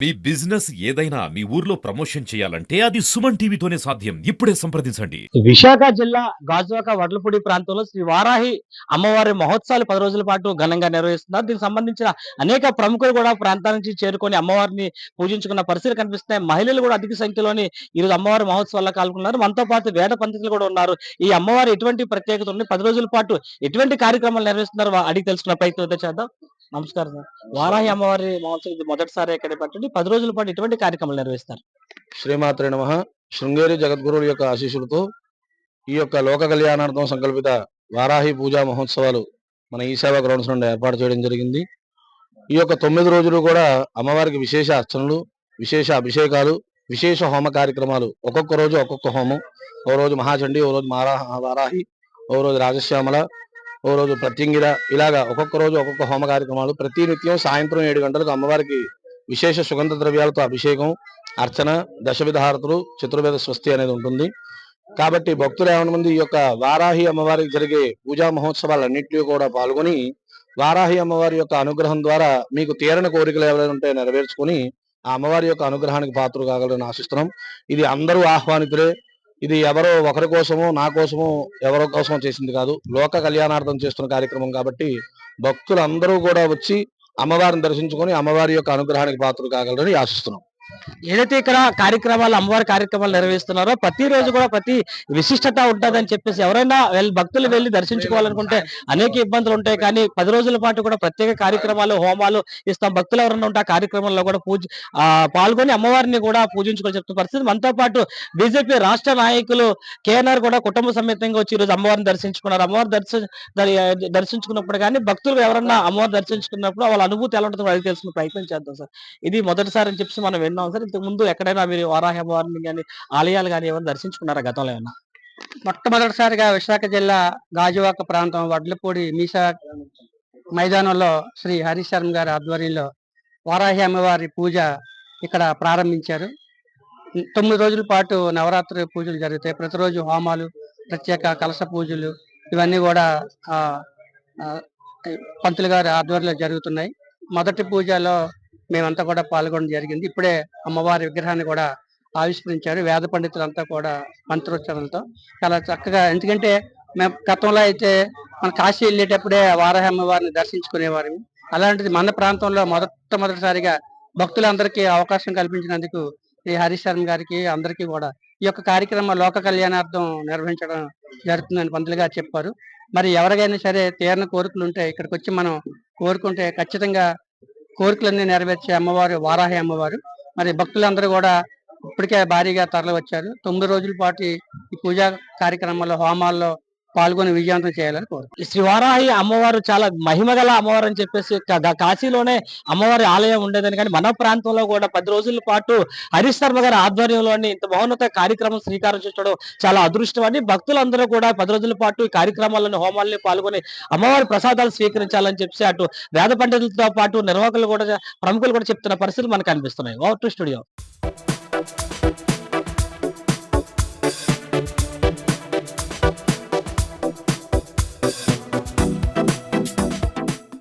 మీ business ఏదైనా మీ ఊర్లో promotion చేయాలంటే అది సుమన్ టీవీతోనే సాధ్యం. ఇప్పుడే సంప్రదించండి. విశాఖ జిల్లా గాజువాక వడ్లపూడి ప్రాంతంలో శ్రీ వారాహి అమ్మవారి మహోత్సవాలు పది రోజుల పాటు ఘనంగా నిర్వహిస్తున్నారు. దీనికి సంబంధించిన అనేక ప్రముఖులు కూడా ప్రాంతాల నుంచి చేరుకొని అమ్మవారిని పూజించుకున్న పరిస్థితులు కనిపిస్తున్నాయి. మహిళలు కూడా అధిక సంఖ్యలోని ఈరోజు అమ్మవారి మహోత్సవాల్లో పాల్గొన్నారు. మనతో పాటు వేద పండితులు కూడా ఉన్నారు. ఈ అమ్మవారి ఎటువంటి ప్రత్యేకత ఉంది పది రోజుల పాటు ఎటువంటి కార్యక్రమాలు నిర్వహిస్తున్నారు అడిగి తెలుసుకున్న ప్రయత్నం చేద్దాం. నమస్కారం సార్. వారాహి అమ్మవారి మహోత్సవం ఇది మొదటిసారి ఇక్కడ పట్టండి. పది రోజుల పాటు ఎటువంటి కార్యక్రమాలు నిర్వహిస్తారు. శ్రీమాత్రే నమ. శృంగేరి జగద్గురువుల యొక్క ఆశీస్సులతో ఈ యొక్క లోక కళ్యాణార్థం సంకల్పిత వారాహి పూజా మహోత్సవాలు మన ఈశావ గ్రౌండ్స్ నుండి ఏర్పాటు చేయడం జరిగింది. ఈ యొక్క తొమ్మిది రోజులు కూడా అమ్మవారికి విశేష అర్చనలు విశేష అభిషేకాలు విశేష హోమ కార్యక్రమాలు. ఒక్కొక్క రోజు ఒక్కొక్క హోమం. ఓ రోజు మహాచండి ఓ రోజు మారా వారాహి ఓ రోజు రాజశ్యామల ఓ రోజు ప్రత్యంగిర ఇలాగా ఒక్కొక్క రోజు ఒక్కొక్క హోమ కార్యక్రమాలు. ప్రతి నిత్యం సాయంత్రం ఏడు గంటలకు అమ్మవారికి విశేష సుగంధ ద్రవ్యాలతో అభిషేకం అర్చన దశవిధ హారతులు చతుర్వేద స్వస్తి అనేది ఉంటుంది. కాబట్టి భక్తులు ఏమైనా మంది ఈ యొక్క వారాహి అమ్మవారికి జరిగే పూజా మహోత్సవాలన్నింటిలో కూడా పాల్గొని వారాహి అమ్మవారి యొక్క అనుగ్రహం ద్వారా మీకు తీరని కోరికలు ఎవరైనా ఉంటే నెరవేర్చుకొని ఆ అమ్మవారి యొక్క అనుగ్రహానికి పాత్ర కాగలని ఆశిస్తున్నాం. ఇది అందరూ ఆహ్వానితులే. ఇది ఎవరో ఒకరి కోసమో నా కోసమో ఎవరో కోసమో చేసింది కాదు. లోక కళ్యాణార్థం చేస్తున్న కార్యక్రమం కాబట్టి భక్తులు అందరూ కూడా వచ్చి అమ్మవారిని దర్శించుకొని అమ్మవారి యొక్క అనుగ్రహానికి పాత్రలు కాగలరని ఆశిస్తున్నాం. ఏదైతే ఇక్కడ కార్యక్రమాలు అమ్మవారి కార్యక్రమాలు నిర్వహిస్తున్నారో ప్రతి రోజు కూడా ప్రతి విశిష్టత ఉంటుందని చెప్పేసి ఎవరైనా వెళ్ళి భక్తులు వెళ్ళి దర్శించుకోవాలనుకుంటే అనేక ఇబ్బందులు ఉంటాయి. కానీ పది రోజుల పాటు కూడా ప్రత్యేక కార్యక్రమాలు హోమాలు ఇస్తాం. భక్తులు ఎవరైనా ఉంటే ఆ కార్యక్రమంలో కూడా పూజ పాల్గొని అమ్మవారిని కూడా పూజించుకొని చెప్తున్న పరిస్థితి మనతో పాటు బీజేపీ రాష్ట్ర నాయకులు కేఎన్ఆర్ కూడా కుటుంబ సమేతంగా వచ్చి ఈరోజు అమ్మవారిని దర్శించుకున్నారు. అమ్మవారిని దర్శ దర్శించుకున్నప్పుడు కానీ భక్తులు ఎవరన్నా అమ్మవారిని దర్శించుకున్నప్పుడు వాళ్ళ అనుభూతి ఎలా ఉంటుందో అది తెలుసుకునే ప్రయత్నం చేద్దాం సార్. ఇది మొదటిసారి అని చెప్పి మనం విన్నాం. సార్ ఇంతకు ముందు ఎక్కడైనా మీరు వారాహి కానీ ఆలయాలు కానీ ఏమైనా దర్శించుకున్నారా గతంలో ఏమన్నా మొట్టమొదటిసారిగా విశాఖ జిల్లా గాజువాక ప్రాంతం వడ్లపూడి మీసా మైదానంలో శ్రీ హరిశర్మ గారి ఆధ్వర్యంలో వారాహి అమ్మవారి పూజ ఇక్కడ ప్రారంభించారు. తొమ్మిది రోజుల పాటు నవరాత్రి పూజలు జరుగుతాయి. ప్రతిరోజు హోమాలు ప్రత్యేక కలశ పూజలు ఇవన్నీ కూడా పంతులు గారి ఆధ్వర్యంలో జరుగుతున్నాయి. మొదటి పూజలో మేమంతా కూడా పాల్గొనడం జరిగింది. ఇప్పుడే అమ్మవారి విగ్రహాన్ని కూడా ఆవిష్కరించారు. వేద పండితులంతా కూడా మంత్రోచ్చరణలతో చాలా చక్కగా. ఎందుకంటే మేము గతంలో అయితే మన కాశీ వెళ్ళేటప్పుడే వారాహి అమ్మవారిని దర్శించుకునేవారు అలాంటిది మన ప్రాంతంలో మొట్టమొదటిసారిగా భక్తులందరికీ అవకాశం కల్పించినందుకు శ్రీ హరిశర్మ గారికి అందరికీ కూడా ఈ యొక్క కార్యక్రమం లోక కళ్యాణార్థం నిర్వహించడం జరుగుతుందని పంతులు గారు చెప్పారు. మరి ఎవరికైనా సరే తీరని కోరికలు ఉంటే ఇక్కడికి వచ్చి మనం కోరుకుంటే ఖచ్చితంగా కోరికలన్నీ నెరవేర్చే అమ్మవారు వారాహి అమ్మవారు. మరి భక్తులందరూ కూడా ఇప్పటికే భారీగా తరలి వచ్చారు తొమ్మిది రోజుల పాటు ఈ పూజా కార్యక్రమాల్లో హోమాల్లో పాల్గొని విజయవంతం చేయాలని కోరు శ్రీ వారాహి అమ్మవారు చాలా మహిమగల అమ్మవారు అని చెప్పేసి కాశీలోనే అమ్మవారి ఆలయం ఉండేదని కానీ మన ప్రాంతంలో కూడా పది రోజుల పాటు హరీష్ శర్మ గారి ఆధ్వర్యంలోని ఇంత మౌనత కార్యక్రమం శ్రీకారం చుట్టడం చాలా అదృష్టం అని భక్తులందరూ కూడా పది రోజుల పాటు ఈ కార్యక్రమాలను హోమాలని పాల్గొని అమ్మవారి ప్రసాదాలు స్వీకరించాలని చెప్పి అటు వేద పండితులతో పాటు నిర్వాహకులు కూడా ప్రముఖులు కూడా చెప్తున్న పరిస్థితులు మనకు కనిపిస్తున్నాయి ఓవర్ టు స్టూడియో